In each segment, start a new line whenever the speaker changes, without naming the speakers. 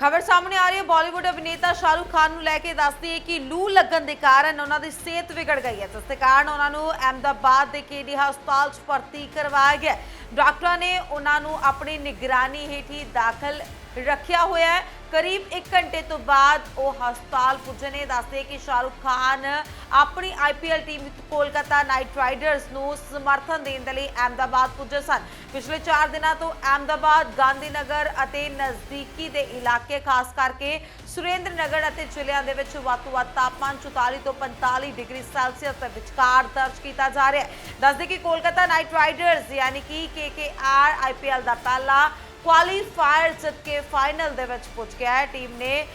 ਖਬਰ ਸਾਹਮਣੇ ਆ ਰਹੀ ਹੈ ਬਾਲੀਵੁੱਡ ਅਭਿਨੇਤਾ ਸ਼ਾਹਰੁਖ ਖਾਨ ਨੂੰ ਲੈ ਕੇ ਦੱਸਦੀ ਹੈ ਕਿ ਲੂ ਲੱਗਣ ਦੇ ਕਾਰਨ ਉਹਨਾਂ ਦੀ ਸਿਹਤ ਵਿਗੜ ਗਈ ਹੈ। ਜਿਸ ਦੇ ਕਾਰਨ ਉਹਨਾਂ ਨੂੰ ਅਹਿਮਦਾਬਾਦ ਦੇ ਕੇਡੀ ਹਸਪਤਾਲ 'ਚ ਭਰਤੀ ਕਰਵਾਇਆ ਗਿਆ ਡਾਕਟਰਾਂ ਨੇ ਉਹਨਾਂ ਨੂੰ ਆਪਣੀ ਨਿਗਰਾਨੀ ਹੇਠ ਹੀ ਦਾਖਲ ਰੱਖਿਆ ਹੋਇਆ ਹੈ। ਕਰੀਬ 1 ਘੰਟੇ ਤੋਂ ਬਾਅਦ ਉਹ ਹਸਪਤਾਲ ਪੁੱਜੇ ਨੇ ਦੱਸਦੇ ਕਿ ਸ਼ਾਹਰੁਖ ਖਾਨ ਆਪਣੀ IPL team Kolkata Knight Riders ਨੂੰ ਸਮਰਥਨ ਦੇਣ ਦੇ ਲਈ ਅਹਿਮਦਾਬਾਦ ਪੁੱਜੇ ਸਨ। ਪਿਛਲੇ 4 ਦਿਨਾਂ ਤੋਂ ਅਹਿਮਦਾਬਾਦ, ਗਾਂਧੀਨਗਰ ਅਤੇ ਨਜ਼ਦੀਕੀ ਦੇ ਇਲਾਕੇ, ਖਾਸ ਕਰਕੇ ਸੁਰੇਂਦਰ ਨਗਰ ਅਤੇ ਜ਼ਿਲ੍ਹਿਆਂ ਦੇ ਵਿੱਚ ਵੱਧ ਤੋਂ ਵੱਧ ਤਾਪਮਾਨ 44 ਤੋਂ 45 ਡਿਗਰੀ ਸੈਲਸੀਅਸ ਦੇ ਵਿਚਕਾਰ ਦਰਜ ਕੀਤਾ ਜਾ ਰਿਹਾ ਹੈ। ਦੱਸਦੇ ਕਿ ਕੋਲਕਾਤਾ ਨਾਈਟ ਰਾਈਡਰਸ, ਯਾਨੀ ਕਿ ਕੇਕੇਆਰ ਆਈਪੀਐਲ ਦਾ ਪਹਿਲਾ ਕੁਆਲੀਫਾਇਰ ਜਿੱਤ ਕੇ ਫਾਈਨਲ ਦੇ ਵਿੱਚ ਪਹੁੰਚ ਗਿਆ ਹੈ। ਟੀਮ ਨੇ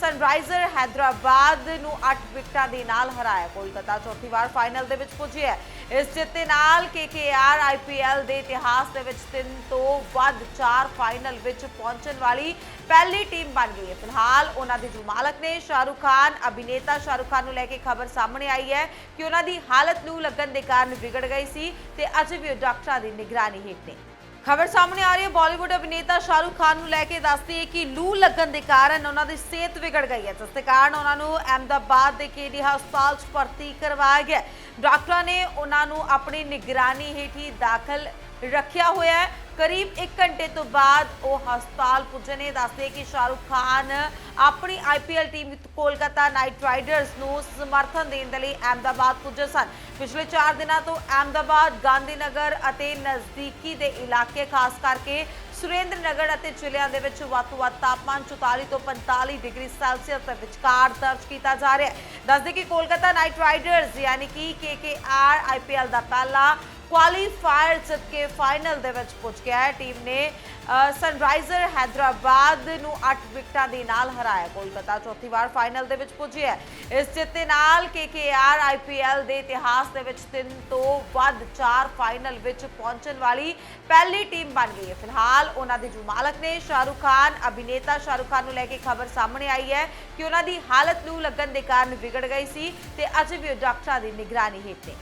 ਸਨਰਾਈਜ਼ਰ ਹੈਦਰਾਬਾਦ ਨੂੰ 8 ਵਿਕਟਾਂ ਦੇ ਨਾਲ ਹਰਾਇਆ। ਕੋਲਕਾਤਾ ਚੌਥੀ ਵਾਰ ਫਾਈਨਲ ਦੇ ਵਿੱਚ ਪਹੁੰਚੀ ਹੈ। ਇਸ ਜਿੱਤ ਦੇ ਨਾਲ ਕੇਕੇਆਰ ਆਈਪੀਐਲ ਦੇ ਇਤਿਹਾਸ ਦੇ ਵਿੱਚ ਤਿੰਨ ਤੋਂ ਵੱਧ ਚਾਰ ਫਾਈਨਲ ਵਿੱਚ ਪਹੁੰਚਣ ਵਾਲੀ ਪਹਿਲੀ ਟੀਮ ਬਣ ਗਈ ਹੈ। ਫਿਲਹਾਲ ਉਹਨਾਂ ਦੇ ਜੋ ਮਾਲਕ ਨੇ, ਸ਼ਾਹਰੁਖ ਖਾਨ, ਅਭਿਨੇਤਾ ਸ਼ਾਹਰੁਖ ਖਾਨ ਨੂੰ ਲੈ ਕੇ ਖਬਰ ਸਾਹਮਣੇ ਆਈ ਹੈ ਕਿ ਉਹਨਾਂ ਦੀ ਹਾਲਤ ਨੂੰ ਲੱਗਣ ਦੇ ਕਾਰਨ ਵਿਗੜ ਗਈ ਸੀ ਤੇ ਅਜੇ ਵੀ ਉਹ ਡਾਕਟਰਾਂ ਦੀ ਨਿਗਰਾਨੀ ਹੇਠ ਨੇ। ਖਬਰ ਸਾਹਮਣੇ ਆ ਰਹੀ ਹੈ, ਬਾਲੀਵੁੱਡ ਅਭਿਨੇਤਾ ਸ਼ਾਹਰੁਖ ਖਾਨ ਨੂੰ ਲੈ ਕੇ ਦੱਸਦੀ ਹੈ ਕਿ ਲੂ ਲੱਗਣ ਦੇ ਕਾਰਨ ਉਹਨਾਂ ਦੀ ਸਿਹਤ ਵਿਗੜ ਗਈ ਹੈ, ਜਿਸ ਦੇ ਕਾਰਨ ਉਹਨਾਂ ਨੂੰ ਅਹਿਮਦਾਬਾਦ ਦੇ ਕੇਡੀ ਹਸਪਤਾਲ 'ਚ ਭਰਤੀ ਕਰਵਾਇਆ ਗਿਆ ਡਾਕਟਰਾਂ ਨੇ ਉਹਨਾਂ ਨੂੰ ਆਪਣੀ ਨਿਗਰਾਨੀ ਹੇਠ ਹੀ ਦਾਖਲ ਰੱਖਿਆ ਹੋਇਆ ਹੈ। ਕਰੀਬ 1 ਘੰਟੇ ਤੋਂ ਬਾਅਦ ਉਹ ਹਸਪਤਾਲ ਪੁੱਜੇ ਨੇ। ਦੱਸਦੇ ਕਿ ਸ਼ਾਹਰੁਖ ਖਾਨ ਆਪਣੀ IPL team Kolkata Knight Riders ਨੂੰ ਸਮਰਥਨ ਦੇਣ ਦੇ ਲਈ ਅਹਿਮਦਾਬਾਦ ਪੁੱਜੇ ਸਨ। ਪਿਛਲੇ 4 ਦਿਨਾਂ ਤੋਂ ਅਹਿਮਦਾਬਾਦ, ਗਾਂਧੀਨਗਰ ਅਤੇ ਨਜ਼ਦੀਕੀ ਦੇ ਇਲਾਕੇ, ਖਾਸ ਕਰਕੇ ਸੁਰੇਂਦਰ ਨਗਰ ਅਤੇ ਜ਼ਿਲ੍ਹਿਆਂ ਦੇ ਵਿੱਚ ਵੱਧ ਤੋਂ ਵੱਧ ਤਾਪਮਾਨ 44 ਤੋਂ 45 ਡਿਗਰੀ ਸੈਲਸੀਅਸ ਦੇ ਵਿਚਕਾਰ ਦਰਜ ਕੀਤਾ ਜਾ ਰਿਹਾ ਹੈ। ਦੱਸਦੇ ਕਿ ਕੋਲਕਾਤਾ ਨਾਈਟ ਰਾਈਡਰਸ, ਯਾਨੀ ਕਿ ਕੇਕੇਆਰ ਆਈਪੀਐਲ ਦਾ ਪਹਿਲਾ ਕੁਆਲੀਫਾਇਰ ਜਿੱਤ ਕੇ ਫਾਈਨਲ ਦੇ ਵਿੱਚ ਪਹੁੰਚ ਗਿਆ ਹੈ। ਟੀਮ ਨੇ ਸਨਰਾਈਜ਼ਰ ਹੈਦਰਾਬਾਦ ਨੂੰ 8 ਵਿਕਟਾਂ ਦੇ ਨਾਲ ਹਰਾਇਆ। ਕੋਲਕਾਤਾ ਚੌਥੀ ਵਾਰ ਫਾਈਨਲ ਦੇ ਵਿੱਚ ਪਹੁੰਚੀ ਹੈ। ਇਸ ਜਿੱਤ ਦੇ ਨਾਲ ਕੇਕੇਆਰ ਆਈਪੀਐਲ ਦੇ ਇਤਿਹਾਸ ਦੇ ਵਿੱਚ ਤਿੰਨ ਤੋਂ ਵੱਧ ਚਾਰ ਫਾਈਨਲ ਵਿੱਚ ਪਹੁੰਚਣ ਵਾਲੀ ਪਹਿਲੀ ਟੀਮ ਬਣ ਗਈ ਹੈ। ਫਿਲਹਾਲ ਉਹਨਾਂ ਦੇ ਜੋ ਮਾਲਕ ਨੇ, ਸ਼ਾਹਰੁਖ ਖਾਨ, ਅਭਿਨੇਤਾ ਸ਼ਾਹਰੁਖ ਖਾਨ ਨੂੰ ਲੈ ਕੇ ਖਬਰ ਸਾਹਮਣੇ ਆਈ ਹੈ ਕਿ ਉਹਨਾਂ ਦੀ ਹਾਲਤ ਨੂੰ ਲੱਗਣ ਦੇ ਕਾਰਨ ਵਿਗੜ ਗਈ ਸੀ ਤੇ ਅਜੇ ਵੀ ਉਹ ਡਾਕਟਰਾਂ ਦੀ ਨਿਗਰਾਨੀ ਹੇਠ ਨੇ।